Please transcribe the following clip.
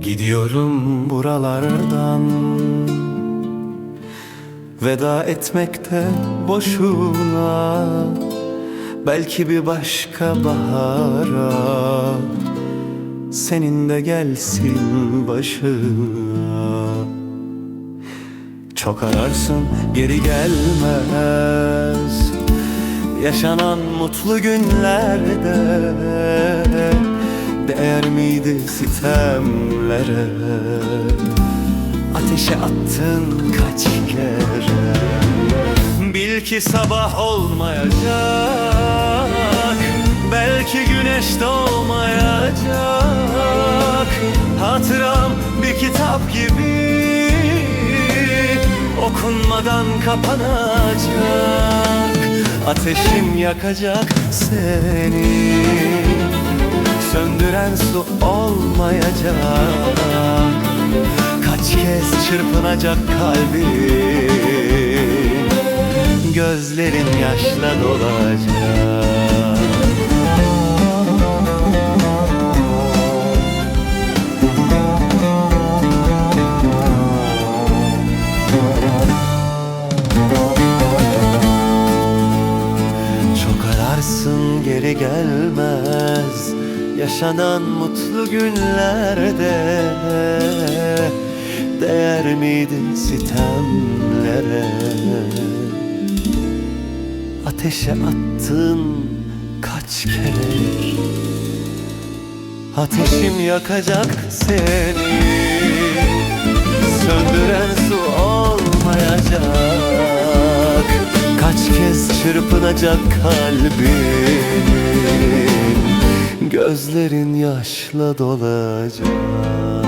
Gidiyorum buralardan. Veda etmekte boşuna. Belki bir başka bahara. Senin de gelsin başına. Çok ararsın geri gelmez Yaşanan mutlu günlerde Değer miydi sitemlere? Ateşe attın kaç kere? Bil ki sabah olmayacak Belki güneş doğmayacak. Hatıram bir kitap gibi Okunmadan kapanacak Ateşim yakacak seni. Söndüren su olmayacak. Kaç kez çırpınacak kalbim. Gözlerin yaşla dolacak Çok ararsın geri gelmez. Yaşanan mutlu günlerde. Değer miydi sitemlere? Ateşe attın kaç kere? Ateşim yakacak seni. Söndüren su çırpınacak kalbin Gözlerin yaşla dolacak